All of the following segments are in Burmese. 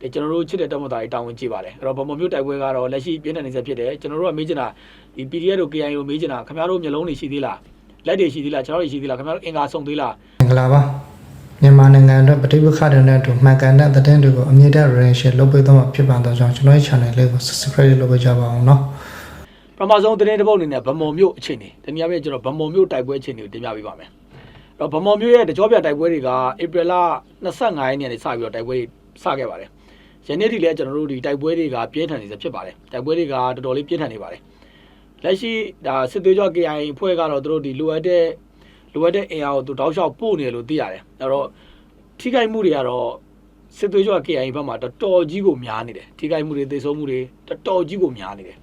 ဒီကျွန်တော်တို့ချစ်တဲ့တပ်မတော်ကြီးတာဝန်ကြည့်ပါတယ်အဲ့တော့ဗမာမျိုးတိုက်ပွဲကတော့လက်ရှိပြင်းထန်နေစေဖြစ်တယ်ကျွန်တော်တို့ကမေးချင်တာဒီ PDF တို့ KI တို့မေးချင်တာခင်ဗျားတို့မျိုးလုံးတွေရှိသေးလားလက်တွေရှိသေးလားကျွန်တော်တို့ရှိသေးလားခင်ဗျားတို့အင်္ဂါ送သေးလားမင်္ဂလာပါမြန်မာနိုင်ငံအတွက်ပဋိပက္ခတွေနဲ့အတူမှန်ကန်တဲ့သတင်းတွေကိုအမြင့်တဲ့ relationship လုပ်ပေးသွားမှာဖြစ်ပါတော့ကြောင့်ကျွန်တော်ရဲ့ channel လေးကို subscribe လုပ်ပေးကြပါအောင်နော်ပထမဆုံးသတင်းတစ်ပုဒ်အနေနဲ့ဗမုံမြို့အခြေအနေတနည်းအားဖြင့်ကျွန်တော်ဗမုံမြို့တိုက်ပွဲအခြေအနေကိုတင်ပြပေးပါမယ်တော့ဗမော်မျိုးရဲ့တကြောပြတိုက်ပွဲတွေကဧပြီလ25ရက်နေ့ကနေစပြီးတော့တိုက်ပွဲစခဲ့ပါတယ် ယနေ့ဒီလည်းကျွန်တော်တို့ဒီတိုက်ပွဲတွေကပြင်းထန်နေစေဖြစ်ပါတယ်တိုက်ပွဲတွေကတော်တော်လေးပြင်းထန်နေပါတယ်လက်ရှိဒါစစ်သွေးကြော KI ဖွဲ့ကတော့သူတို့ဒီလိုအပ်တဲ့လိုအပ်တဲ့အင်အားကိုသူတောက်လျှောက်ပို့နေတယ်လို့သိရတယ်အဲ့တော့ထိခိုက်မှုတွေကတော့စစ်သွေးကြော KI ဘက်မှာတော်တော်ကြီးကိုများနေတယ်ထိခိုက်မှုတွေသေဆုံးမှုတွေတော်တော်ကြီးကိုများနေတယ်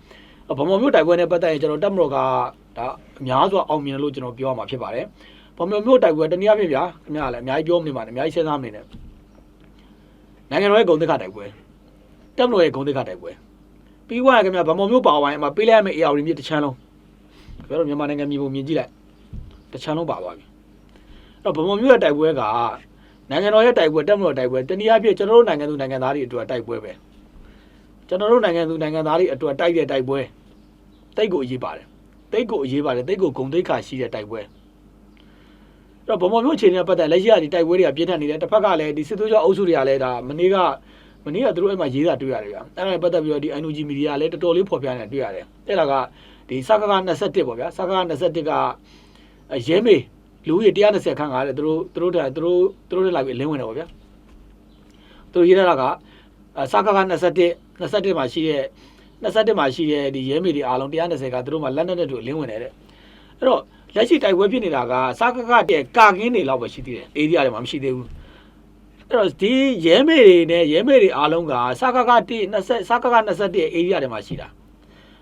ဗမာမျိုးတိုက်ပွဲနဲ့ပတ်သက်ရင်ကျွန်တော်တက်မတော်ကဒါအများစွာအောင်မြင်တယ်လို့ကျွန်တော်ပြောရမှာဖြစ်ပါတယ်ဗမာမျိုးတိုက်ပွဲတနည်းအားဖြင့်ဗျာခင်ဗျားလည်းအများကြီးပြောမနေပါနဲ့အများကြီးစဉ်းစားမနေနဲ့ နိုင်ငံတော်ရဲ့ဂုဏ်သိက္ခာတိုက်ပွဲတက်မတော်ရဲ့ဂုဏ်သိက္ခာတိုက်ပွဲပြီးွားရခင်ဗျာဗမာမျိုးပါဝိုင်းအမှာပေးလိုက်ရမယ့် AR မြစ်တစ်ချမ်းလုံးခင်ဗျားတို့မြန်မာနိုင်ငံမြေပုံမြင်ကြည့်လိုက်တစ်ချမ်းလုံးပါသွားပြီအဲ့တော့ဗမာမျိုးရဲ့တိုက်ပွဲကနိုင်ငံတော်ရဲ့တိုက်ပွဲတက်မတော်တိုက်ပွဲတနည်းအားဖြင့်ကျွန်တော်တို့နိုင်ငံသူနိုင်ငံသားတွေအတွက်တိုက်ပွဲပဲကျွန်တော်တို့နိုင်ငံသူနိုင်ငံသားတွေအတွက်တိုက်တဲ့တိုက်ပွဲတိတ်ကိုအရေးပါတယ်တိတ်ကိုအရေးပါတယ်တိတ်ကိုဂုံတိတ်ခါရှိတဲ့တိုက်ပွဲအဲ့ တော့ဗမာမျိုးအခြေအနေနဲ့ပတ်သက်လက်ရှိကဒီတိုက်ပွဲတွေကပြင်းထန်နေတယ်တစ်ဖက်ကလည်းဒီစစ်သွေးကြောအုပ်စုတွေကလည်းဒါမနေ့ကမနေ့ကသူတို့အဲ့မှာရေးတာတွေ့ရတယ်ဗျအဲ့ဒါနဲ့ပတ်သက်ပြီးတော့ဒီ NUG media လည်းတော်တော်လေးဖော်ပြနေတာတွေ့ရတယ်အဲ့ဒါကဒီစကက21ပေါ့ဗျာစကက21ကရဲမေလူကြီး120ခန်းကလည်းသူတို့သူတို့သူတို့သူတို့လည်းလာပြီးအလင်းဝင်တယ်ပေါ့ဗျာသူတို့ရေးတာကစကက21 21မှာရှိတဲ့21မှာရှိတဲ့ဒီရဲမေတွေအားလုံး120ကသူတို့မှလက်နက်နဲ့တူအလင်းဝင်နေတဲ့အဲ့တော့ လက်ရှိတိုက်ပွဲဖြစ်နေတာကစကကတဲ့ကာကင်းတွေလောက်ပဲရှိသေးတယ်အေရီယာတွေမှာမရှိသေးဘူးအဲ့တော့ဒီရဲမေတွေနဲ့ရဲမေတွေအားလုံးကစကကတိ20စကက21အေရီယာတွေမှာရှိတာ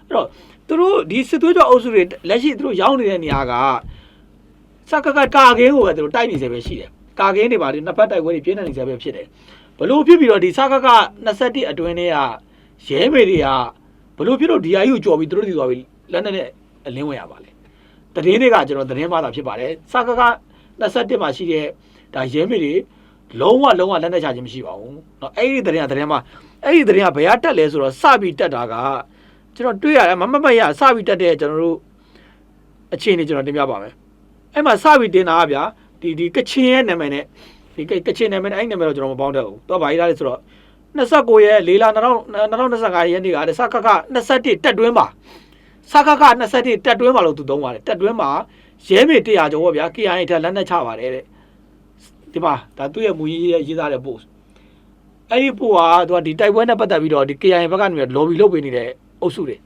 အဲ့တော့သူတို့ဒီစစ်သွေးကြောအုပ်စုတွေလက်ရှိသူတို့ရောက်နေတဲ့နေရာကစကကကာကင်းကိုပဲသူတို့တိုက်နေစေပဲရှိတယ်ကာကင်းတွေပါဒီနှစ်ဖက်တိုက်ပွဲတွေပြင်းထန်နေစေပဲဖြစ်တယ်ဘလို့ဖြစ်ပြီးတော့ဒီစကက21အတွင်းထဲကရဲမေတွေကဘလို့ဖြစ်လို့ DI ကိုကြော်ပြီးသူတို့ဒီသွားပြီးလက်နဲ့နဲ့အလင်းဝင်ရပါလေ တည်င်းတွေကကျွန်တော်တည်င်းမှသာဖြစ်ပါတယ်စကက21မှာရှိတဲ့ဒါရဲမေတွေလုံးဝလုံးဝလက်နဲ့ချခြင်းမရှိပါဘူးเนาะအဲ့ဒီတည်င်းကတည်င်းမှာအဲ့ဒီတည်င်းကဘယ်ကတက်လဲဆိုတော့စပြီးတက်တာကကျွန်တော်တွေ့ရတယ်မမမရစပြီးတက်တဲ့ကျွန်တော်တို့အခြေအနေကျွန်တော်တင်ပြပါမယ်အဲ့မှာစပြီးတင်တာကဗျာဒီဒီကချင်ရဲ့နာမည်နဲ့ဒီကချင်နာမည်နဲ့အဲ့ဒီနာမည်တော့ကျွန်တော်မပေါင်းတတ်ဘူးတော့ဗာကြီးလားလဲဆိုတော့ 29ရက်4လ2025ရက်နေ့ကစကက21တက်တွင်းပါ စကက21တက်တွင်းပါလို့သူသုံးပါတယ်တက်တွင်းမှာရဲမေ100ကျော်ပေါ့ဗျာ KIA ထက်လက်နက်ချပါတယ်တဲ့ဒီမှာဒါသူ့ရဲ့မူရေးရေးသားတဲ့ post အဲ့ဒီ post ကသူကဒီတိုက်ပွဲနဲ့ပတ်သက်ပြီးတော့ဒီ KIA ဘက်ကနေ lobby လုပ်ပေးနေတဲ့အုပ်စုတွေ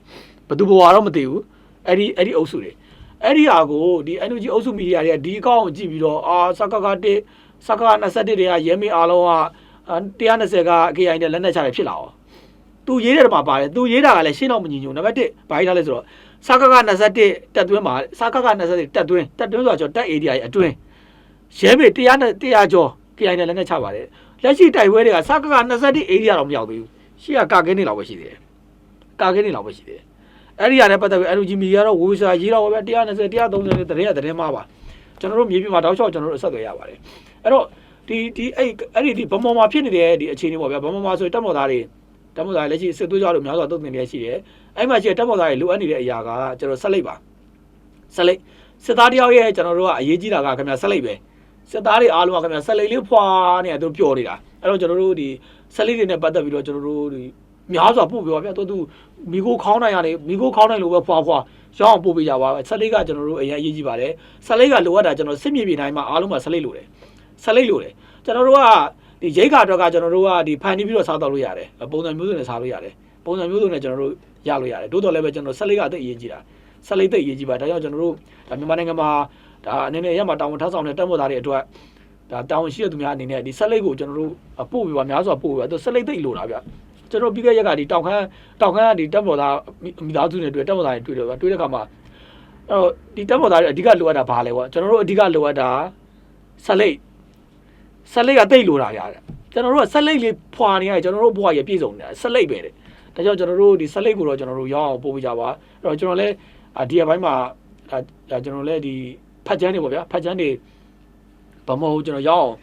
ဘယ်သူဘဝတော့မသိဘူးအဲ့ဒီအဲ့ဒီအုပ်စုတွေအဲ့ဒီဟာကိုဒီ NUG အုပ်စုမီဒီယာတွေကဒီအကောင့်ကိုကြည့်ပြီးတော့အာစကက1စကက21တွေကရဲမေအားလုံးက120က KI နဲ့လက်နက်ချတယ်ဖြစ်လာအောင် သူရေးတဲ့မှာပါတယ်သူရေးတာကလည်းရှင်းတော့မညီညွတ်နံပါတ်1ဘာကြီးထားလဲဆိုတော့စကက21တက်သွင်းမှာစကက21တက်သွင်းတက်သွင်းဆိုတော့တက် area ရဲ့အတွင်းရဲမေ100နဲ့100ကျော် KI နဲ့လက်နက်ချပါတယ်လက်ရှိတိုက်ပွဲတွေကစကက21 area တော့မရောက်သေးဘူးရှေ့ကကာကင်းနေလောက်ပဲရှိသေးတယ်ကာကင်းနေလောက်ပဲရှိသေးတယ်အဲ့ဒီရနဲ့ပတ်သက်ပြီး NUG media တော့ဝေစာရေးတော့ဗျ120 130နဲ့တရင်ကတရင်မှာပါကျွန်တော်တို့မြေပြင်မှာတောက်လျှောက်ကျွန်တော်တို့အဆက်အသွယ်ရပါတယ်အဲ့တော့ဒီဒီအဲ့အဲ့ဒီဒီဗမော်မှာဖြစ်နေတဲ့ဒီအခြေအနေပေါ့ဗျာဗမော်မှာဆိုရင်တက်မော်သားတွေ တက်မော်သားတွေလက်ရှိစစ်သွေးကြလို့များစွာတုံ့ပြန်နေရရှိတယ်အဲ့မှာရှိတဲ့တက်မော်သားတွေလိုအပ်နေတဲ့အရာကကျွန်တော်ဆက်လိုက်ပါဆက်လိုက်စစ်သားတယောက်ရဲ့ကျွန်တော်တို့ကအရေးကြီးတာကခင်ဗျာဆက်လိုက်ပဲစစ်သားတွေအားလုံးကခင်ဗျာဆက်လိုက်လေးဖွာနေတယ်သူပျော်နေတာအဲ့တော့ကျွန်တော်တို့ဒီဆက်လိုက်တွေနဲ့ပတ်သက်ပြီးတော့ကျွန်တော်တို့ဒီများစွာပို့ပြပါဗျာသူသူမိကိုခေါင်းနိုင်ရတယ်မိကိုခေါင်းနိုင်လို့ပဲဖွာဖွာရောင်းအောင်ပို့ပေးကြပါဆက်လိုက်ကကျွန်တော်တို့အရင်အရေးကြီးပါတယ်ဆက်လိုက်ကလိုအပ်တာကျွန်တော်စစ်မြေပြင်တိုင်းမှာအားလုံးမှာဆက်လိုက်လို့တယ်ဆက်လိုက်လို့တယ်ကျွန်တော်တို့က ဒီရိတ်ခါတော့ကကျွန်တော်တို့ကဒီဖန်တီးပြီးတော့စားတော့လို့ရတယ်ပုံစံမျိုးစုံနဲ့စားလို့ရတယ်ပုံစံမျိုးစုံနဲ့ကျွန်တော်တို့ရလို့ရတယ်တိုးတော်လည်းပဲကျွန်တော်ဆက်လေးကအသိအရေးကြီးတာဆက်လေးသိအရေးကြီးပါဒါကြောင့်ကျွန်တော်တို့ဒါမြန်မာနိုင်ငံမှာဒါအနေနဲ့ရမှာတာဝန်ထမ်းဆောင်တဲ့တက်မော်သားတွေအတွက်ဒါတာဝန်ရှိတဲ့သူများအနေနဲ့ဒီဆက်လေးကိုကျွန်တော်တို့ပို့ပြီးပါများစွာပို့ပြီးပါသူဆက်လေးသိလို့တာဗျကျွန်တော်ပြီးခဲ့ရက်ကဒီတောက်ခမ်းတောက်ခမ်းကဒီတက်မော်သားမိသားစုတွေတွေ့တက်မော်သားတွေတွေ့တယ်ဗျတွေ့တဲ့ခါမှာအဲ့တော့ဒီတက်မော်သားတွေအဓိကလိုအပ်တာဘာလဲပေါ့ကျွန်တော်တို့အဓိကလိုအပ်တာဆက်လေး ဆက်လိတ်ကတိတ်လိုတာရတယ်ကျွန်တော်တို့ကဆက်လိတ်လေးဖွာနေရတယ်ကျွန်တော်တို့ဘဝရပြည့်စုံနေတာဆက်လိတ်ပဲတဲ့ဒါကြောင့်ကျွန်တော်တို့ဒီဆက်လိတ်ကိုတော့ကျွန်တော်တို့ရောင်းအောင်ပို့ပေးကြပါအဲ့တော့ကျွန်တော်လည်းဒီအပိုင်းမှာဒါကျွန်တော်လည်းဒီဖတ်ချမ်းတွေပေါ့ဗျာဖတ်ချမ်းတွေဗမောကျွန်တော်ရောင်းအောင်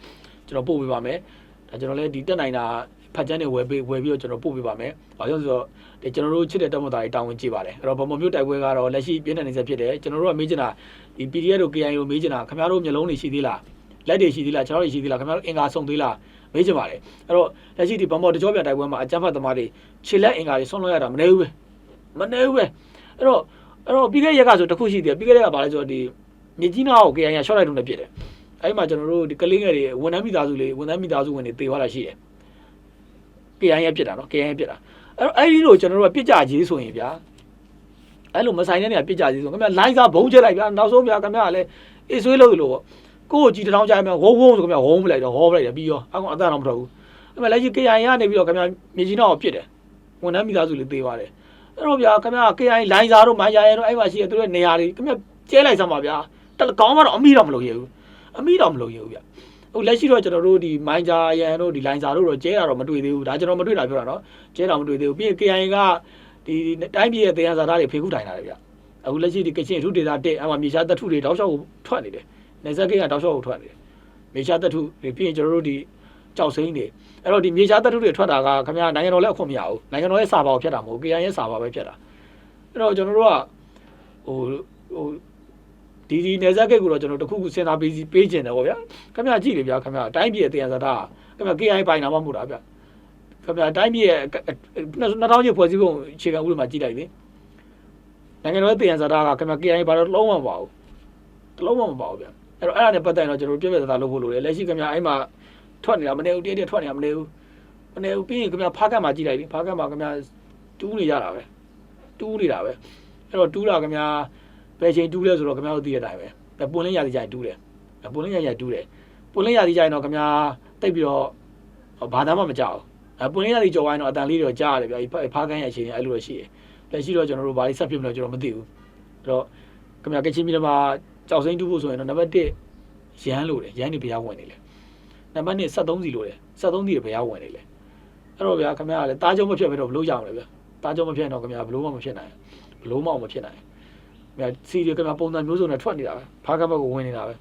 ကျွန်တော်ပို့ပေးပါမယ်ဒါကျွန်တော်လည်းဒီတက်နိုင်တာဖဖတ်ချမ်းတွေဝယ်ပေးဝယ်ပြီးတော့ကျွန်တော်ပို့ပေးပါမယ်။ဘာလို့လဲဆိုတော့ဒီကျွန်တော်တို့ချစ်တဲ့တပ်မတော်တွေတာဝန်ကြည့်ပါတယ်။အဲ့တော့ဗမာမျိုးတိုက်ပွဲကတော့လက်ရှိပြင်းထန်နေဆက်ဖြစ်တယ်။ကျွန်တော်တို့ကမေးချင်တာဒီ PDF တို့ KI တို့မေးချင်တာခင်ဗျားတို့မျိုးလုံးတွေရှိသေးလား။ လက်တွေရှိသေးလားခြေထောက်တွေရှိသေးလားခင်ဗျားတို့အင်္ဂါဆုံးသေးလားမေးချင်ပါတယ်။အဲ့တော့လက်ရှိဒီဗမာတကြောပြန်တိုက်ပွဲမှာအကြမ်းဖက်သမားတွေခြေလက်အင်္ဂါတွေဆုံးလွှတ်ရတာမနေဘူးပဲ။မနေဘူးပဲ။အဲ့တော့အဲ့တော့ပြီးခဲ့တဲ့ရက်ကဆိုတစ်ခုရှိတယ်ပြီးခဲ့တဲ့ရက်ကဘာလဲဆိုတော့ဒီမြေကြီးနာကို KI က short လိုက်တုန်းနဲ့ပြစ်တယ်။အဲ့ဒီမှာကျွန်တော်တို့ဒီကလေးငယ်တွေဝန်ထမ်းမိသားစုလေးဝန်ထမ်းမိသားစုဝင်တွေတေသွားတာရှိတယ်။ KI ရဲ့ပြစ်တာနော် KI ရဲ့ပြစ်တာအဲ့တော့အဲ့ဒီလိုကျွန်တော်တို့ကပြစ်ကြကြီးဆိုရင်ဗျာအဲ့လိုမဆိုင်တဲ့နေရာပြစ်ကြကြီးဆိုခင်ဗျာလိုင်းစားဘုံချက်လိုက်ဗျာနောက်ဆုံးဗျာခင်ဗျာကလည်းအေးဆွေးလို့လို့ပေါ့ ကိုယ့်ကိုကြည်တောင်းကြမယ်ဝုံဝုံဆိုခင်ဗျာဝုံပလိုက်တော့ဟောပလိုက်တယ်ပြီးရောအကောင်အသက်တော့မထွက်ဘူးအဲ့မဲ့လက်ရှိ KI ကနေပြီးတော့ခင်ဗျာမြေကြီးတော့ပြစ်တယ်ဝန်ထမ်းမိသားစုလေးသေးပါတယ်အဲ့တော့ဗျာခင်ဗျာ KI လိုင်းစားတို့မိုင်းရရဲတို့အဲ့မှာရှိတဲ့သူတို့နေရာတွေခင်ဗျာကျဲလိုက်စမ်းပါဗျာတက်ကောင်းမှတော့အမိတော့မလုပ်ရဘူးအမိတော့မလုပ်ရဘူးဗျာဟုတ်လက်ရှိတော့ကျွန်တော်တို့ဒီမိုင်းဂျာရန်တို့ဒီလိုင်းစာတို့တော့ကျဲတာတော့မတွေ့သေးဘူးဒါကျွန်တော်မတွေ့တာပြောတာနော်ကျဲတာမတွေ့သေးဘူးပြီးရင် KI ကဒီတိုင်းပြည်ရဲ့တရားစာသားတွေဖေခုတိုင်လာတယ်ဗျအခုလက်ရှိဒီကချင်အထူးဒေတာတက်အမှမြေရှားတထုတွေတောက်လျှောက်ကိုထွက်နေတယ် နေဇက်ကင်းကတောက်လျှောက်ကိုထွက်နေတယ်မြေရှားတထုတွေပြီးရင်ကျွန်တော်တို့ဒီကြောက်စိမ့်တွေအဲ့တော့ဒီမြေရှားတထုတွေထွက်တာကခင်ဗျာနိုင်ငံတော်လည်းအခွင့်မရဘူးနိုင်ငံတော်ရဲ့စာပါကိုဖျက်တာမဟုတ် KI ရဲ့စာပါပဲဖျက်တာအဲ့တော့ကျွန်တော်တို့ကဟိုဟိုဒီဒီနေဆက်ကိတ်ကိုတော့ကျွန်တော်တခုခုစဉ်းစားပေးစီပေးကျင်တယ်ဗောဗျာခင်ဗျာကြည့်လေဗျာခင်ဗျာအတိုင်းပြည်ရဲ့တရားစတာခင်ဗျာ KI ပိုင်တာမှမဟုတ်တာဗျာခင်ဗျာအတိုင်းပြည်ရဲ့2000ကျဖွဲ့စည်းပုံအခြေခံဥပဒေမှာကြည့်လိုက်လေနိုင်ငံတော်ရဲ့တရားစတာကခင်ဗျာ KI ဘာလို့လုံးဝမပါဘူးတလုံးဝမပါဘူးဗျာ အဲ့တော့အဲ့ဒါနဲ့ပတ်သက်ရင်တော့ကျွန်တော်ပြည့်ပြည့်သားသားလုပ်ဖို့လိုတယ်လက်ရှိခင်ဗျာအဲ့မှာထွက်နေတာမနေဘူးတည့်တည့်ထွက်နေတာမနေဘူးမနေဘူးပြီးရင်ခင်ဗျာဖားကတ်မှာကြည့်လိုက်လေဖားကတ်မှာခင်ဗျာတူးနေကြတာပဲတူးနေတာပဲအဲ့တော့တူးတာခင်ဗျာဘယ်ချိန်တူးလဲဆိုတော့ခင်ဗျားတို့သိတဲ့အတိုင်းပဲပွန်လင်းရသည်ကြရင်တူးတယ်ပွန်လင်းရရတူးတယ်ပွန်လင်းရသည်ကြရင်တော့ခင်ဗျားတိတ်ပြီးတော့ဘာသာမှမကြောက်ဘူးပွန်လင်းရသည်ကြော်ဝိုင်းတော့အတန်လေးတွေကြားရတယ်ဗျာဖားကန်းရဲ့အချိန်အဲ့လိုတော့ရှိတယ်လက်ရှိတော့ကျွန်တော်တို့ဘာလို့ဆက်ဖြစ်မလဲကျွန်တော်မသိဘူးအဲ့တော့ခင်ဗျာကချင်ပြည်နယ်မှာ ကြောက်စိမ့်တူးဖို့ဆိုရင်တော့နံပါတ်1ရန်လို့တယ်ရန်နေဘုရားဝင်နေလေနံပါတ်2 73စီလို့တယ်73စီဘုရားဝင်နေလေအဲ့တော့ဗျာခင်ဗျားကလည်းတားကြုံမဖြစ်ဘဲတော့ဘလို့ကြအောင်လေဗျာတားကြုံမဖြစ်တော့ခင်ဗျာဘလို့မှမဖြစ်နိုင်ဘလို့မှမဖြစ်နိုင်မြတ်စီတွေကမှပုံစံမျိုးစုံနဲ့ထွက်နေတာပဲဖားကဘက်ကိုဝင်နေတာပဲ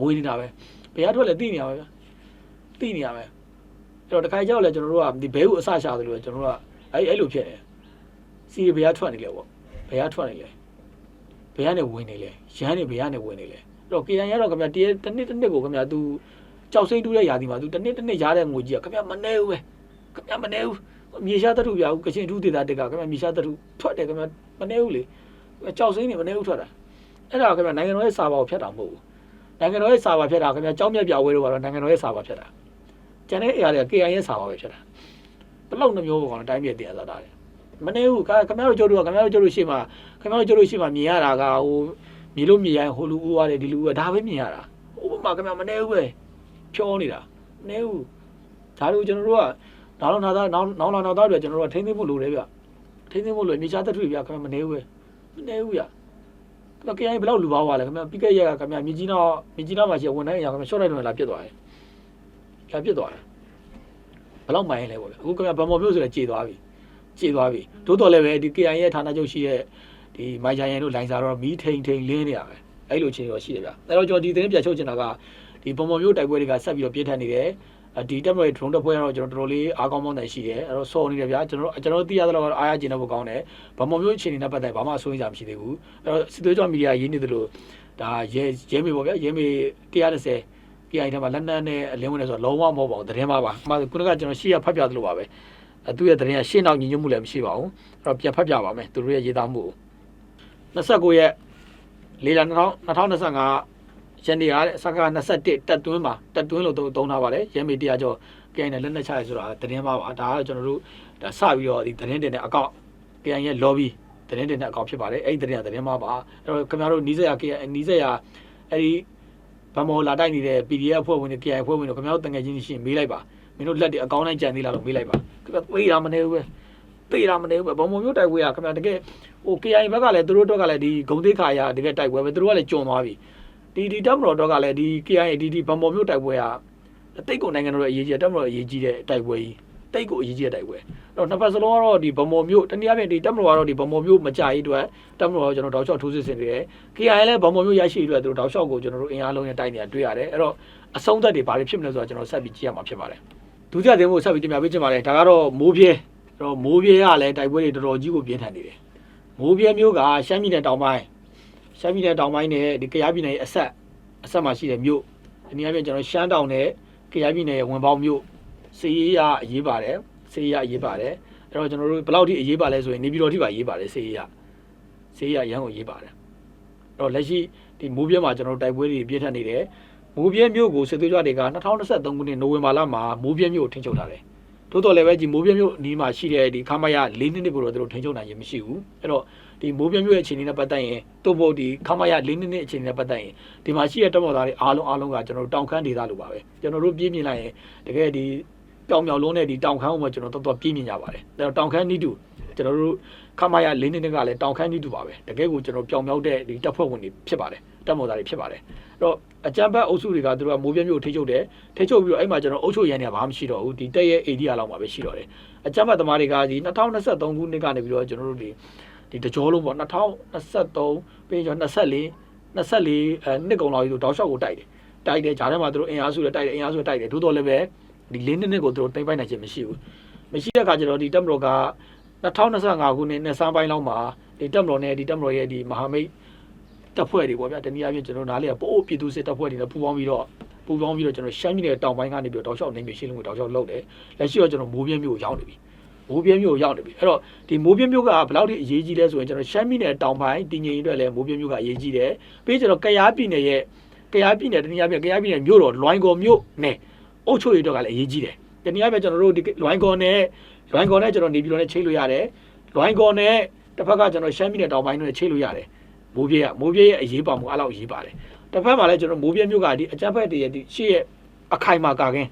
ဝင်နေတာပဲဘယ်ရထွက်လဲသိနေရပါဗျာသိနေရမယ်အဲ့တော့တခါကြောက်လဲကျွန်တော်တို့ကဒီဘဲကိုအစရှာတယ်လို့ကျွန်တော်တို့ကအဲ့အဲ့လိုဖြစ်နေစီတွေဘယ်ရထွက်နေလဲပေါ့ဘယ်ရထွက်နေလဲ ဘယ်ကနေဝင်နေလဲရမ်းနေဘယ်ကနေဝင်နေလဲအဲ့တော့ KN ရတော့ခင်ဗျာတရက်တစ်နှစ်တစ်နှစ်ကိုခင်ဗျာ तू ကြောက်စိမ့်တူးတဲ့ຢာဒီမှာ तू တစ်နှစ်တစ်နှစ်ရားတဲ့ငွေကြီးကခင်ဗျာမနေဘူးပဲခင်ဗျာမနေဘူးမြေရှားတထုပြဘူးကချင်ထူးဒေတာတက်ကခင်ဗျာမြေရှားတထုထွက်တယ်ခင်ဗျာမနေဘူးလေ ကြောက်စိမ့်နေမနေဘူးထွက်တာအဲ့ဒါခင်ဗျနိုင်ငံတော်ရဲ့စာပါကိုဖျက်တာမဟုတ်ဘူးနိုင်ငံတော်ရဲ့စာပါဖျက်တာခင်ဗျကြောင်းမြတ်ပြဝဲလို့ပါတော့နိုင်ငံတော်ရဲ့စာပါဖျက်တာကျန်တဲ့အရာတွေက KI ရဲ့စာပါပဲဖျက်တာဘယ်လောက်နှမျိုးပေါ့ကောင်တိုင်းပြည်တရားစားတာလေ မနေဘူးခင်ဗျားတို့ကြိုးတို့ခင်ဗျားတို့ကြိုးတို့ရှိမှခင်ဗျားတို့ကြိုးတို့ရှိမှမြင်ရတာကဟိုမြေလို့မြေရိုင်းဟိုလူဦးရတယ်ဒီလူဦးကဒါပဲမြင်ရတာဟိုမှာခင်ဗျာမနေဘူးပဲဖြောနေတာမနေဘူးဒါတို့ကျွန်တော်တို့ကနောက်တော့နောက်တော့နောက်နောက်နောက်တော့ကျွန်တော်တို့ကထိမ့်သိဖို့လိုတယ်ဗျထိမ့်သိဖို့လိုမြေချတတ်ထွေဗျခင်ဗျာမနေဘူးပဲမနေဘူးဗျ။ဒါကရင်ဘယ်လောက်လူပါသွားလဲခင်ဗျာပြီးခဲ့ရကခင်ဗျာမြကြီးနာမြကြီးနာမှာရှိဝန်ထမ်းအရာခင်ဗျာရှော့လိုက်တော့လာပြစ်သွားတယ်။လာပြစ်သွားတယ်။ဘယ်လောက်မိုင်းလဲပေါ့ဗျ။အခုခင်ဗျာဗမော်မျိုးဆိုလည်းကြေသွားပြီ။ ကြေသွားပြီ။တိုးတော်လည်းပဲဒီ KI ရဲ့ဌာနချုပ်ရှိတဲ့ဒီမိုင်ဂျာယန်တို့လိုင်စာတော့မီးထိန်ထိန်လင်းနေရပဲ။အဲ့လိုချင်းရောရှိတယ်ဗျ။အဲ့တော့ကျွန်တော်ဒီသတင်းပြချုပ်ချင်တာကဒီဗမော်မျိုးတိုက်ပွဲတွေကဆက်ပြီးတော့ပြင်းထန်နေတယ်။ဒီတက်မရ drone တက်ပွဲကတော့ကျွန်တော်တော်တော်လေးအားကောင်းမောင်းတယ်ရှိတယ်အဲ့တော့စော်နေတယ်ဗျာကျွန်တော်ကျွန်တော်သိရသလောက်ကတော့အားရကျင်တဲ့ဘုကောင်းတယ်ဗမော်မျိုးအခြေအနေနဲ့ပတ်သက်ဘာမှအဆိုးရကြမရှိသေးဘူးအဲ့တော့စစ်သွေးကြောမီဒီယာရေးနေသလိုဒါရဲရဲမေပေါ့ဗျာရဲမေ130 KI ထဲမှာလက်နက်နဲ့အလင်းဝင်နေဆိုတော့လုံးဝမဟုတ်ပါဘူးသတင်းပါပါအမှခုနကကျွန်တော်ရှေ့ရဖတ်ပြသလိုပါပဲအ သူရဲ့သတင်းကရှင်းအောင်ညီညွတ်မှုလည်းမရှိပါဘူးအဲ့တော့ပြန်ဖတ်ပြပါမယ်သူတို့ရဲ့ရေးသားမှု29ရက်လေးလ2025ရန်ဒီရတဲ့စကား21တက်တွင်းမှာတက်တွင်းလို့သုံးထားပါတယ်ရဲမေတရားကျော် KI နဲ့လက်နက်ချရဆိုတာသတင်းပါပါဒါကတော့ကျွန်တော်တို့ဒါစပြီးတော့ဒီသတင်းတင်တဲ့အကောင့် KI ရဲ့ lobby သတင်းတင်တဲ့အကောင့်ဖြစ်ပါတယ်အဲ့ဒီသတင်းကသတင်းပါပါအဲ့တော့ခင်ဗျားတို့နီးစက်ရ KI နီးစက်ရအဲ့ဒီဗမောလာတိုက်နေတဲ့ PDF အဖွဲ့ဝင်တွေ KI အဖွဲ့ဝင်တွေခင်ဗျားတို့တငယ်ချင်းရှိရင်မေးလိုက်ပါ မင်းတို့လက်တွေအကောင့်တိုင်းကြံသေးလားလို့မေးလိုက်ပါခင်ဗျာသိတာမနေဘူးပဲသိတာမနေဘူးပဲဗမောမျိုးတိုက်ပွဲကခင်ဗျာတကယ်ဟို KI ဘက်ကလည်းသူတို့တော့ကလည်းဒီဂုံသေးခါရတကယ်တိုက်ပွဲပဲသူတို့ကလည်းကြုံသွားပြီဒီဒီတပ်မတော်တော့ကလည်းဒီ KI ဒီဒီဗမောမျိုးတိုက်ပွဲကတိတ်ကိုနိုင်ငံတော်ရဲ့အရေးကြီးတပ်မတော်အရေးကြီးတဲ့တိုက်ပွဲကြီးတိတ်ကိုအရေးကြီးတဲ့တိုက်ပွဲအဲ့တော့နှစ်ဖက်စလုံးကတော့ဒီဗမောမျိုးတနည်းအားဖြင့်ဒီတပ်မတော်ကတော့ဒီဗမောမျိုးမကြရေးအတွက်တပ်မတော်ကကျွန်တော်တောက်လျှောက်ထိုးစစ်ဆင်နေတယ် KI လည်းဗမောမျိုးရရှိအတွက်သူတို့တောက်လျှောက်ကိုကျွန်တော်တို့အင်အားလုံးနဲ့တိုက်နေတာတွေ့ရတယ်အဲ့တော့အဆုံးသက်တွေဘာတွေဖြစ်မလဲဆိုတော့ကျွန်တော်ဆက်ပြီးကြည့်ရမှာဖြစ်ပါတယ် ဒုတိယသတင်းကိုဆက်ပြီးတင်ပြပေးချင်ပါတယ်ဒါကတော့မိုးပြဲအဲ့တော့မိုးပြဲကလည်းတိုက်ပွဲတွေတော်တော်ကြီးကိုပြင်းထန်နေတယ်မိုးပြဲမျိုးကရှမ်းပြည်နယ်တောင်ပိုင်းရှမ်းပြည်နယ်တောင်ပိုင်းနဲ့ဒီကယားပြည်နယ်ရဲ့အဆက်အဆက်မှာရှိတဲ့မြို့ဒီနေရာပြင်ကျွန်တော်ရှမ်းတောင်နဲ့ကယားပြည်နယ်ရဲ့ဝင်ပေါင်းမြို့စီးရအရေးပါတယ်စီးရအရေးပါတယ်အဲ့တော့ကျွန်တော်တို့ဘယ်လောက်ထိအရေးပါလဲဆိုရင်နေပြည်တော်ထိပါအရေးပါတယ်စီးရစီးရရန်ကိုအရေးပါတယ်အဲ့တော့လက်ရှိဒီမိုးပြဲမှာကျွန်တော်တို့တိုက်ပွဲတွေပြင်းထန်နေတယ် မိုးပြဲမြို့ကိုစစ်သွေးကြွတွေက2023ခုနှစ်နိုဝင်ဘာလမှာမိုးပြဲမြို့ကိုထိန်းချုပ်ထားတယ်။တိုးတော်လည်းပဲဒီမိုးပြဲမြို့အနီးမှာရှိတဲ့ဒီခမရ၄နှစ်နှစ်ကိုတော့သူတို့ထိန်းချုပ်နိုင်ခြင်းမရှိဘူး။အဲ့တော့ဒီမိုးပြဲမြို့ရဲ့အခြေအနေနဲ့ပတ်သက်ရင်တိုးဖို့ဒီခမရ၄နှစ်နှစ်အခြေအနေနဲ့ပတ်သက်ရင်ဒီမှာရှိတဲ့တပ်မတော်သားတွေအားလုံးအားလုံးကကျွန်တော်တို့တောင်ခမ်းဒေသလိုပါပဲ။ကျွန်တော်တို့ပြင်းမြင်လိုက်ရင်တကယ်ဒီတောင်မြောက်လုံးနဲ့ဒီတောင်ခမ်းကိုကျွန်တော်တော်တော်ပြင်းမြင်ကြပါတယ်။အဲ့တော့တောင်ခမ်းနီးတူကျွန်တော်တို့ခမရ၄နှစ်နှစ်ကလည်းတောင်ခမ်းနီးတူပါပဲ။တကယ်ကိုကျွန်တော်ပြောင်မြောက်တဲ့ဒီတပ်ဖွဲ့ဝင်တွေဖြစ်ပါတယ်။တပ်မတော်သားတွေဖြစ်ပါတယ်။အဲ့တော့ အကြံဘတ်အုပ်စုတွေကသူတို့ကမိုးပြဲမျိုးကိုထိချုပ်တယ်ထိချုပ်ပြီးတော့အဲ့မှာကျွန်တော်အုပ်ချုပ်ရန်တွေကဘာမှမရှိတော့ဘူးဒီတက်ရဲ့ area လောက်မှာပဲရှိတော့တယ်အကြံဘတ်သမားတွေကဒီ2023ခုနှစ်ကနေပြီးတော့ကျွန်တော်တို့ဒီဒီတကြောလုံးပေါ့2023ပြီးကျွန်တော်24 24အဲနှစ်ကုန်လောက်ကြီးဆိုတောက်လျှောက်ကိုတိုက်တယ်တိုက်တယ်ဂျာထဲမှာသူတို့အင်အားစုတွေတိုက်တယ်အင်အားစုတွေတိုက်တယ်သို့တော်လည်းပဲဒီ၄နှစ်နှစ်ကိုသူတို့တိမ့်ပိုက်နိုင်ခြင်းမရှိဘူးမရှိတဲ့အခါကျတော့ဒီတက်မတော်က2025ခုနှစ်နှစ်စမ်းပိုင်းလောက်မှာဒီတက်မတော်နဲ့ဒီတက်မတော်ရဲ့ဒီမဟာမိတ် တပ်ဖွဲ့တွေပေါ့ဗျာတနည်းအားဖြင့်ကျွန်တော်နားလေကပို့ပြည်သူစစ်တပ်ဖွဲ့တွေနဲ့ပူးပေါင်းပြီးတော့ပူးပေါင်းပြီးတော့ကျွန်တော်ရှမ်းပြည်နယ်တောင်ပိုင်းကနေပြီးတော့တောက်လျှောက်နေမျိုးရှင်းလုံးကိုတောက်လျှောက်လုပ်တယ်လက်ရှိတော့ကျွန်တော်မိုးပြင်းမျိုးကိုရောက်နေပြီမိုးပြင်းမျိုးကိုရောက်နေပြီအဲ့တော့ဒီမိုးပြင်းမျိုးကဘယ်လောက်ထိအရေးကြီးလဲဆိုရင်ကျွန်တော်ရှမ်းပြည်နယ်တောင်ပိုင်းတည်ငြိမ်ရေးအတွက်လည်းမိုးပြင်းမျိုးကအရေးကြီးတယ်ပြီးကျွန်တော်ကယားပြည်နယ်ရဲ့ကယားပြည်နယ်တနည်းအားဖြင့်ကယားပြည်နယ်မြို့တော်လွိုင်းကော်မြို့နဲ့အုပ်ချုပ်ရေးအတွက်ကလည်းအရေးကြီးတယ်တနည်းအားဖြင့်ကျွန်တော်တို့ဒီလွိုင်းကော်နဲ့လွိုင်းကော်နဲ့ကျွန်တော်နေပြည်တော်နဲ့ချိတ်လို့ရတယ်လွိုင်းကော်နဲ့တစ်ဖက်ကကျွန်တော်ရှမ်းပြည်နယ်တောင်ပိုင်းနဲ့ချိတ်လို့ရတယ် မိုးပြေးကမိုးပြေးရဲ့အရေးပါမှုအဲ့လောက်အရေးပါတယ်တစ်ဖက်မှာလည်းကျွန်တော်မိုးပြေးမျိုးကဒီအကြမ်းဖက်တွေရဲ့ဒီရှေ့ရဲ့အခိုင်အမာကာကင်း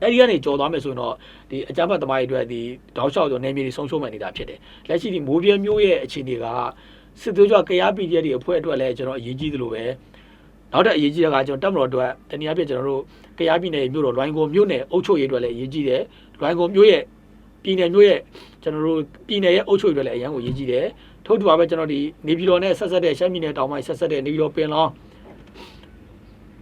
အဲ့ဒီကနေကြော်သွားမယ်ဆိုရင်တော့ဒီအကြမ်းဖက်သမားတွေအတွက်ဒီတောက်လျှောက်ကျော်နေမြေတွေဆုံးရှုံးမှနေတာဖြစ်တယ်လက်ရှိဒီမိုးပြေးမျိုးရဲ့အခြေအနေကစစ်သွေးကြွကရားပီဒီတွေအဖွဲ့အတွက်လည်းကျွန်တော်အရေးကြီးသလိုပဲနောက်တဲ့အရေးကြီးတာကကျွန်တော်တက်မတော်အတွက်တနည်းအားဖြင့်ကျွန်တော်တို့ကရားပြည်နယ်မြို့တော်လွိုင်းကိုမြို့နယ်အုပ်ချုပ်ရေးအတွက်လည်းအရေးကြီးတယ်လွိုင်းကိုမြို့ရဲ့ပြည်နယ်မြို့ရဲ့ကျွန်တော်တို့ပြည်နယ်ရဲ့အုပ်ချုပ်ရေးအတွက်လည်းအရန်ကိုအရေးကြီးတယ် ထို့တူပါပဲကျွန်တော်ဒီနေပြည်တော်နဲ့ဆက်ဆက်တဲ့ရှမ်းပြည်နယ်တောင်ပိုင်းဆက်ဆက်တဲ့နေပြည်တော်ပင်လောင်း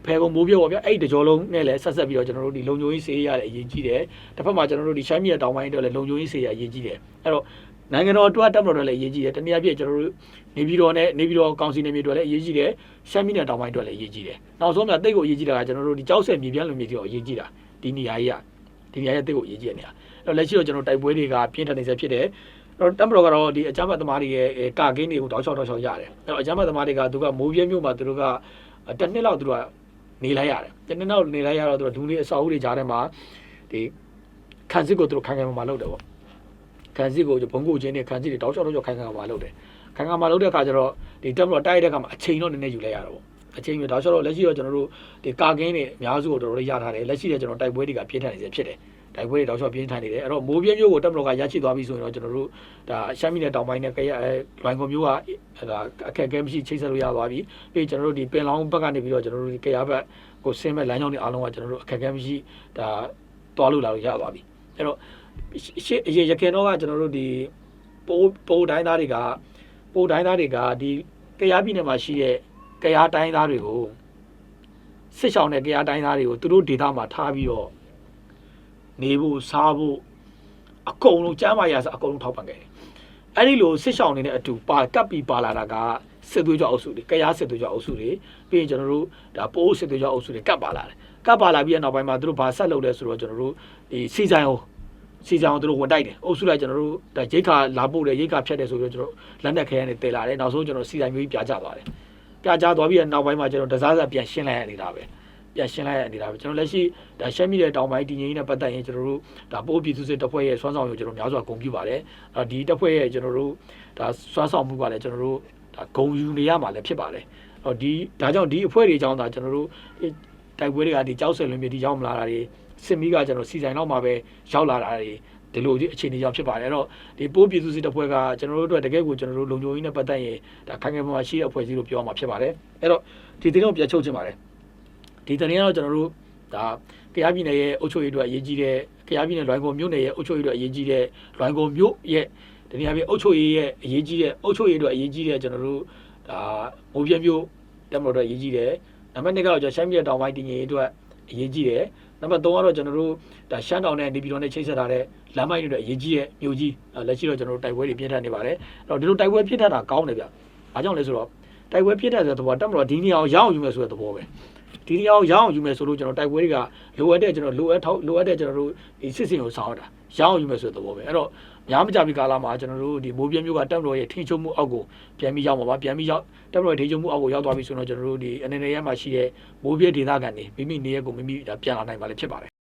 ဖဲကုံမိုးပြောပေါ့ဗျအဲ့ဒီတကြောလုံးနဲ့လည်းဆက်ဆက်ပြီးတော့ကျွန်တော်တို့ဒီလုံခြုံရေးစေးရတဲ့အရေးကြီးတယ်တစ်ဖက်မှာကျွန်တော်တို့ဒီရှမ်းပြည်နယ်တောင်ပိုင်းအတွက်လည်းလုံခြုံရေးစေးရအရေးကြီးတယ်အဲ့တော့နိုင်ငံတော်အတွက်တပ်မတော်တွေလည်းအရေးကြီးတယ်တနည်းအားဖြင့်ကျွန်တော်တို့နေပြည်တော်နဲ့နေပြည်တော်ကောင်စီနယ်မြေတွေလည်းအရေးကြီးတယ်ရှမ်းပြည်နယ်တောင်ပိုင်းအတွက်လည်းအရေးကြီးတယ်နောက်ဆုံးမြတ်တိတ်ကိုအရေးကြီးတာကကျွန်တော်တို့ဒီကြောက်ဆက်မြေပြန့်လူမြေတွေအရေးကြီးတာဒီနေရာကြီးကဒီနေရာရဲ့တိတ်ကိုအရေးကြီးတဲ့နေရာအဲ့တော့လက်ရှိတော့ကျွန်တော်တိုက်ပွဲတွေကပြင်းထန်နေစေဖြစ်တယ် တော့တမ်ဘရောကတော့ဒီအကြမ်းဖက်သမားတွေရဲ့ကာကင်းတွေကိုတောက်လျှောက်တောက်လျှောက်ရတယ်။အဲ့တော့အကြမ်းဖက်သမားတွေကသူကမိုးပြဲမြို့မှာသူတို့ကတစ်နှစ်လောက်သူတို့ကနေလိုက်ရတယ်။တစ်နှစ်လောက်နေလိုက်ရတော့သူတို့ဒူးလေးအစာအုပ်တွေကြားထဲမှာဒီခန်းစစ်ကိုသူတို့ခံခံမှာလုပ်တယ်ပေါ့။ခန်းစစ်ကိုဘုံကိုချင်းနဲ့ခန်းစစ်တွေတောက်လျှောက်တောက်လျှောက်ခံခံမှာလုပ်တယ်။ခံခံမှာလုပ်တဲ့အခါကျတော့ဒီတက်မတော်တိုက်ရတဲ့အခါမှာအချိန်တော့နည်းနည်းယူလိုက်ရတော့ပေါ့။အချိန်ယူတောက်လျှောက်တော့လက်ရှိတော့ကျွန်တော်တို့ဒီကာကင်းတွေအများစုကိုတော်တော်လေးရထားတယ်။လက်ရှိလည်းကျွန်တော်တိုက်ပွဲတွေကပြင်းထန်နေစေဖြစ်တယ်။ တိုက်ပွဲတွေတောက်လျှောက်ပြင်းထန်နေတယ်အဲ့တော့မိုးပြင်းမျိုးကိုတက်မတော်ကရရှိသွားပြီဆိုရင်တော့ကျွန်တော်တို့ဒါရှမ်းပြည်နယ်တောင်ပိုင်းနဲ့ကရအဲလွိုင်ကော်မျိုးကဒါအခက်အခဲမရှိချိတ်ဆက်လို့ရသွားပြီပြီးကျွန်တော်တို့ဒီပင်လောင်းဘက်ကနေပြီးတော့ကျွန်တော်တို့ဒီကရဘက်ကိုဆင်းမဲ့လမ်းကြောင်းတွေအားလုံးကကျွန်တော်တို့အခက်အခဲမရှိဒါတွားလို့လာလို့ရသွားပြီအဲ့တော့ရှေ့အရင်ရခင်တော့ကကျွန်တော်တို့ဒီပိုးပိုးတိုင်းသားတွေကပိုးတိုင်းသားတွေကဒီကရပြည်နယ်မှာရှိတဲ့ကရတိုင်းသားတွေကိုစစ်ဆောင်တဲ့ကရတိုင်းသားတွေကိုသူတို့ဒေသမှာထားပြီးတော့ နေဖို့စားဖို့အကုန်လုံးကျမ်းမာရစအကုန်လုံးထောက်ပံ့ခဲ့တယ်။အဲဒီလိုစစ်ဆောင်နေတဲ့အတူပါကပ်ပြီးပါလာတာကစစ်သွေးကြောအုပ်စုတွေ၊ကရားစစ်သွေးကြောအုပ်စုတွေပြီးရင်ကျွန်တော်တို့ဒါပိုးစစ်သွေးကြောအုပ်စုတွေကပ်ပါလာတယ်။ကပ်ပါလာပြီးတဲ့နောက်ပိုင်းမှာသူတို့ဘာဆက်လုပ်လဲဆိုတော့ကျွန်တော်တို့ဒီစီဆိုင်အောင်စီဆိုင်အောင်သူတို့ဝင်တိုက်တယ်။အုပ်စုလိုက်ကျွန်တော်တို့ဒါရိတ်ခါလာပို့တယ်ရိတ်ခါဖြတ်တယ်ဆိုပြီးတော့ကျွန်တော်လက်နက်ခဲရနေတည်လာတယ်။နောက်ဆုံးကျွန်တော်စီဆိုင်မျိုးကြီးပြာကျသွားတယ်။ပြာကျသွားပြီးတဲ့နောက်ပိုင်းမှာကျွန်တော်တစားစားပြန်ရှင်းလိုက်ရနေတာပဲ။ ပြန်ရှင်းလိုက်ရနေတာပဲကျွန်တော်လက်ရှိဒါရှမ်းပြည်နယ်တောင်ပိုင်းတည်ငြိမ်ရေးနဲ့ပတ်သက်ရင်ကျွန်တော်တို့ဒါပိုးပြည်သူစစ်တပ်ဖွဲ့ရဲ့စွမ်းဆောင်ကိုကျွန်တော်များစွာဂုဏ်ပြုပါတယ်။အဲဒီတပ်ဖွဲ့ရဲ့ကျွန်တော်တို့ဒါစွမ်းဆောင်မှုကလည်းကျွန်တော်တို့ဒါဂုဏ်ယူနေရမှာလည်းဖြစ်ပါတယ်။အော်ဒီဒါကြောင့်ဒီအဖွဲ့တွေအကြောင်းဒါကျွန်တော်တို့တိုက်ပွဲတွေကဒီကြောက်စက်လွင်မြေဒီရောက်မလာတာတွေစစ်မီးကကျွန်တော်စီဆိုင်တော့မှာပဲရောက်လာတာတွေဒီလိုအခြေအနေကြောင့်ဖြစ်ပါတယ်အဲ့တော့ဒီပိုးပြည်သူစစ်တပ်ဖွဲ့ကကျွန်တော်တို့အတွက်တကယ်ကိုကျွန်တော်တို့လုံခြုံရေးနဲ့ပတ်သက်ရင်ဒါခိုင်ခိုင်မာမာရှိတဲ့အဖွဲ့အစည်းလို့ပြောရမှာဖြစ်ပါတယ်အဲ့တော့ဒီသတင်းကိုပြန်ချုပ်ချင်ပါတယ် ဒီတရင်ကတော့ကျွန်တော်တို့ဒါကရားပြည်နယ်ရဲ့အုပ်ချုပ်ရေးအတွက်အရေးကြီးတဲ့ကရားပြည်နယ်လွိုင်းကုန်းမြို့နယ်ရဲ့အုပ်ချုပ်ရေးအတွက်အရေးကြီးတဲ့လွိုင်းကုန်းမြို့ရဲ့ဒီနေရာပြည်အုပ်ချုပ်ရေးရဲ့အရေးကြီးတဲ့အုပ်ချုပ်ရေးအတွက်အရေးကြီးတဲ့ကျွန်တော်တို့ဒါမိုးပြမြို့တက်မတော်အတွက်အရေးကြီးတယ်နံပါတ်2ကတော့ကျွန်တော်ရှမ်းပြည်နယ်တောင်ပိုင်းတည်ငြိမ်ရေးအတွက်အရေးကြီးတယ်နံပါတ်3ကတော့ကျွန်တော်တို့ဒါရှမ်းတောင်နဲ့နေပြည်တော်နဲ့ချိတ်ဆက်ထားတဲ့လမ်းမိုင်းတွေအရေးကြီးရဲ့မြို့ကြီးအဲလက်ရှိတော့ကျွန်တော်တို့တိုက်ပွဲတွေပြင်းထန်နေပါတယ်အဲ့တော့ဒီလိုတိုက်ပွဲပြင်းထန်တာကောင်းတယ်ဗျ။အားကြောင့်လဲဆိုတော့တိုက်ပွဲပြင်းထန်တဲ့သဘောတက်မလို့ဒီနေရာကိုရအောင်ယူမယ်ဆိုတဲ့သဘောပဲ။ ဒီနေရာကိုရအောင်ယူမယ်ဆိုလို့ကျွန်တော်တိုက်ပွဲတွေကလိုအပ်တဲ့ကျွန်တော်လိုအပ်ထောက်လိုအပ်တဲ့ကျွန်တော်တို့ဒီစစ်စင်ကိုဆောင်ရတာရအောင်ယူမယ်ဆိုတဲ့သဘောပဲ။အဲ့တော့များမကြပြီကာလမှာကျွန်တော်တို့ဒီမိုးပြင်းမျိုးကတက်မလို့ရဲ့ထိချုံမှုအောက်ကိုပြန်ပြီးရောက်မှာပါပြန်ပြီးရောက်တက်မလို့ထိချုံမှုအောက်ကိုရောက်သွားပြီဆိုတော့ကျွန်တော်တို့ဒီအနေနဲ့ရမှာရှိတဲ့မိုးပြင်းဒေသခံတွေမိမိနေရက်ကိုမိမိဒါပြန်လာနိုင်ပါလေဖြစ်ပါတယ်